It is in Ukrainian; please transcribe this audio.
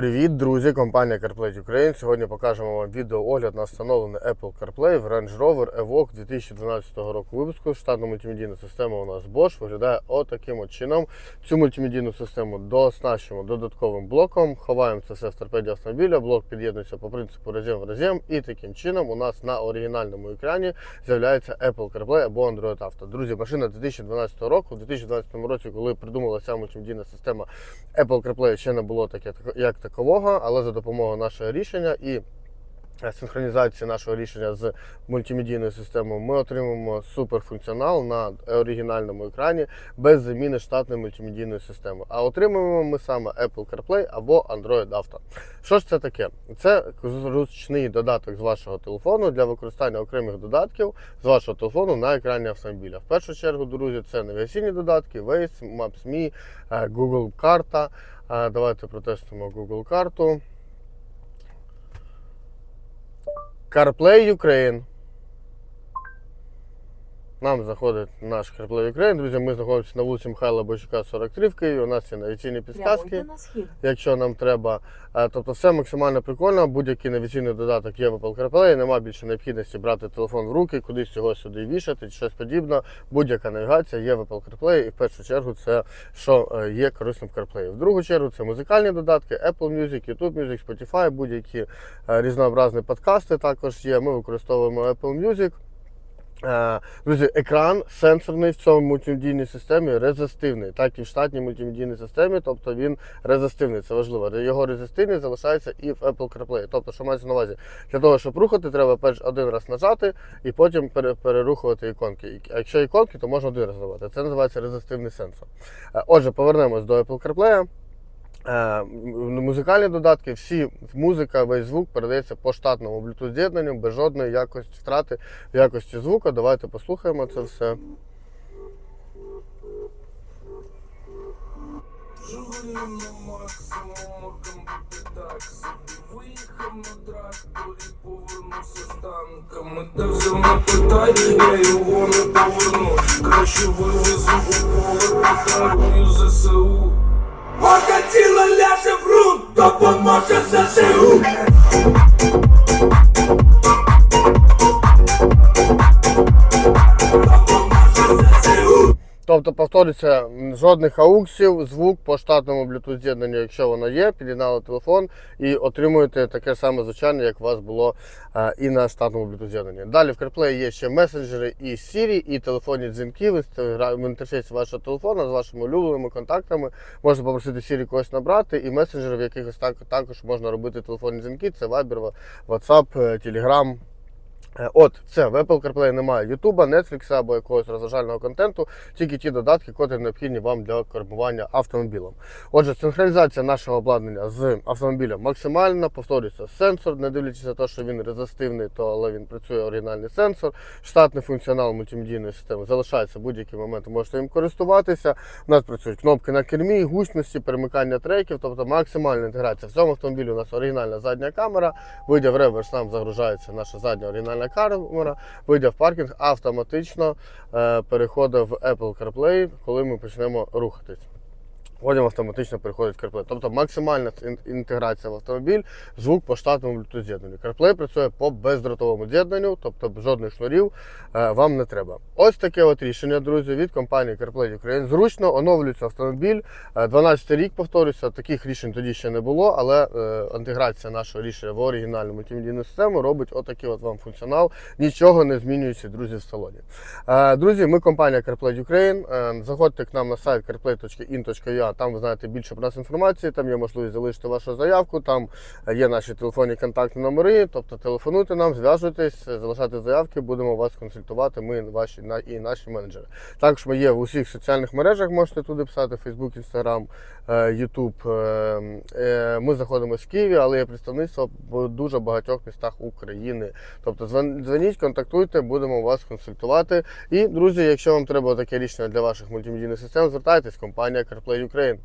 Привіт, друзі! Компанія CarPlay Ukraine. Сьогодні покажемо вам відеоогляд на встановлений Apple CarPlay в Range Rover Evoque 2012 року випуску. Штатна мультимедійна система у нас Bosch виглядає отаким от чином. Цю мультимедійну систему дооснащуємо додатковим блоком. Ховаємо це все в торпеді автомобіля. Блок під'єднується по принципу разом в разом. І таким чином у нас на оригінальному екрані з'являється Apple CarPlay або Android Auto. Друзі, машина 2012 року. У 2012 році, коли придумалася мультимедійна система Apple CarPlay, ще не було таке як такового, але за допомогою нашого рішення і синхронізації нашого рішення з мультимедійною системою ми отримаємо суперфункціонал на оригінальному екрані без заміни штатної мультимедійної системи. А отримуємо ми саме Apple CarPlay або Android Auto. Що ж це таке? Це зручний додаток з вашого телефону для використання окремих додатків з вашого телефону на екрані автомобіля. В першу чергу, друзі, це навігаційні додатки, Waze, Maps.me, е, Google карта. Е, Давайте протестуємо Google карту. CarPlay Ukraine. Нам заходить наш CarPlay Ukraine. Друзі, ми знаходимося на вулиці Михайла Бойчука, 43 в Києві. У нас є навіційні підсказки Прямуйте на схід. якщо нам треба. Е, Тобто все максимально прикольно. Будь-який навіційний додаток є в Apple CarPlay, Нема більше необхідності брати телефон в руки, кудись його сюди вішати чи щось подібне. Будь-яка навігація є в Apple CarPlay, і в першу чергу це що е, є корисним в CarPlay. В другу чергу це музикальні додатки, Apple Music, YouTube Music, Spotify, будь-які е, різнообразні подкасти також є. Ми використовуємо Apple Music. Е, Друзі, екран сенсорний в цьому мультимедійній системі резистивний, так і в штатній мультимедійній системі, тобто він резистивний, це важливо. Його резистивність залишається і в Apple CarPlay. Тобто, що мається на увазі, для того, щоб рухати, треба перш один раз нажати і потім перерухувати іконки. А якщо іконки, то можна один раз давати. Це називається резистивний сенсор. Е, Отже, повернемось до Apple CarPlay. Е, Музикальні додатки, всі музика, весь звук передається по штатному Bluetooth з'єднанню без жодної якості втрати якості звуку. Давайте послухаємо це все. Де взяв на питай, я його не поверну Краще вивезу у поле, подарую ЗСУ Поки тіло ляже в рун, допоможе ЗСУ Тобто, повторюється, жодних ауксів, звук по штатному Bluetooth з'єднанню, якщо воно є, під'єднали телефон і отримуєте таке саме звучання, як у вас було е, і на штатному Bluetooth з'єднанні. Далі в CarPlay є ще месенджери і Siri, і телефонні дзвінки в інтерфейсі вашого телефона з вашими улюбленими контактами. Можна попросити Siri когось набрати, і месенджери, в яких так, також можна робити телефонні дзвінки. Це Viber, WhatsApp, е, Telegram. Е, От, все, в Apple CarPlay немає YouTube, Netflix або якогось розважального контенту, тільки ті додатки, котрі необхідні вам для кермування автомобілем. Отже, синхронізація нашого обладнання з автомобілем максимальна, повторюється, сенсор, не дивлячись на те, що він резистивний, то але він працює оригінальний сенсор. Штатний функціонал мультимедійної системи залишається в будь-який момент, можете їм користуватися. У нас працюють кнопки на кермі, гучності, перемикання треків, тобто максимальна інтеграція. В цьому автомобілі у нас оригінальна задня камера. Вийде в реверс, нам загружається наша задня оригінальна камера. Вийде в паркінг, автоматично переходив переходить в Apple CarPlay, коли ми почнемо рухатись. Потім автоматично переходить в CarPlay. Тобто максимальна інтеграція в автомобіль, звук по штатному Bluetooth з'єднанню. CarPlay працює по бездротовому з'єднанню, тобто жодних шнурів е, вам не треба. Ось таке от рішення, друзі, від компанії CarPlay Ukraine. Зручно оновлюється автомобіль. Е, 12 рік повторюся, таких рішень тоді ще не було, але е, інтеграція нашого рішення в оригінальну мультимедійну систему робить отакий от вам функціонал. Нічого не змінюється, друзі, в салоні. Е, Друзі, ми компанія CarPlay Ukraine. Е, Заходьте к нам на сайт carplay.in.ua, там ви знаєте більше про нас інформації, там є можливість залишити вашу заявку, там є наші телефонні контактні номери, тобто телефонуйте нам, зв'яжуйтесь, залишайте заявки, будемо вас консультувати, ми ваші і наші менеджери. Також ми є в усіх соціальних мережах, можете туди писати: Facebook, Instagram, е, YouTube. Е, е, Ми знаходимося в Києві, але є представництво в дуже багатьох містах України. Тобто дзвоніть, контактуйте, будемо вас консультувати. І, друзі, якщо вам треба таке рішення для ваших мультимедійних систем, звертайтесь, компанія CarPlay Ukraine.